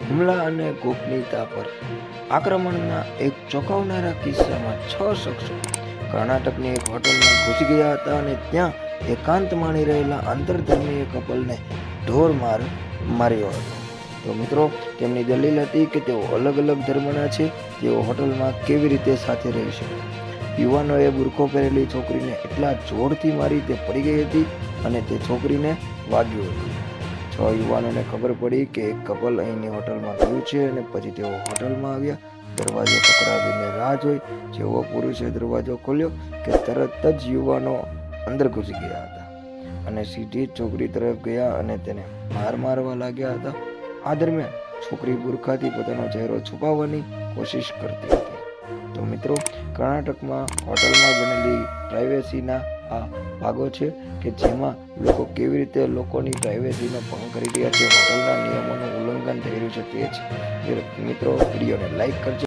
હુમલા અને ગોપનીયતા પર આક્રમણના એક ચોંકાવનારા કિસ્સામાં છ શખ્સો કર્ણાટકની એક હોટલમાં ઘૂસી ગયા હતા અને ત્યાં એકાંત માણી રહેલા આંતરધર્મીય કપલને ઢોર માર માર્યો હતો. તો મિત્રો, તેમની દલીલ હતી કે તેઓ અલગ અલગ ધર્મના છે, તેઓ હોટલમાં કેવી રીતે સાથે રહી શકે? યુવાનોએ બુરખો પહેરેલી છોકરીને એટલા જોરથી મારી તે પડી ગઈ હતી અને તે છોકરીને વાગ્યું હતું. છ યુવાનોને ખબર પડી કે એક કપલ અહીંની હોટલમાં ગયું છે અને પછી તેઓ હોટલમાં આવ્યા. દરવાજો પકડાવીને રાહ જોઈ. જેવો પુરુષે દરવાજો ખોલ્યો કે તરત જ યુવાનો અંદર ઘૂસી ગયા હતા. અને સીધી છોકરી તરફ ગયા અને તેને માર મારવા લાગ્યા હતા. આ દરમિયાન છોકરી બુરખાથી પોતાનો ચહેરો છુપાવવાની કોશિશ કરતી હતી. તો મિત્રો, કર્ણાટકમાં હોટલમાં બનેલી પ્રાઇવેસીના આ ભાગો છે કે જેમાં લોકો કેવી રીતે લોકોની પ્રાઇવેસીનો ભંગ કરી રહ્યા છે હોટલના નિયમોનું ઉલ્લંઘન થઈ રહ્યું છે તે છે મિત્રો, વિડીયોને લાઈક કરજો.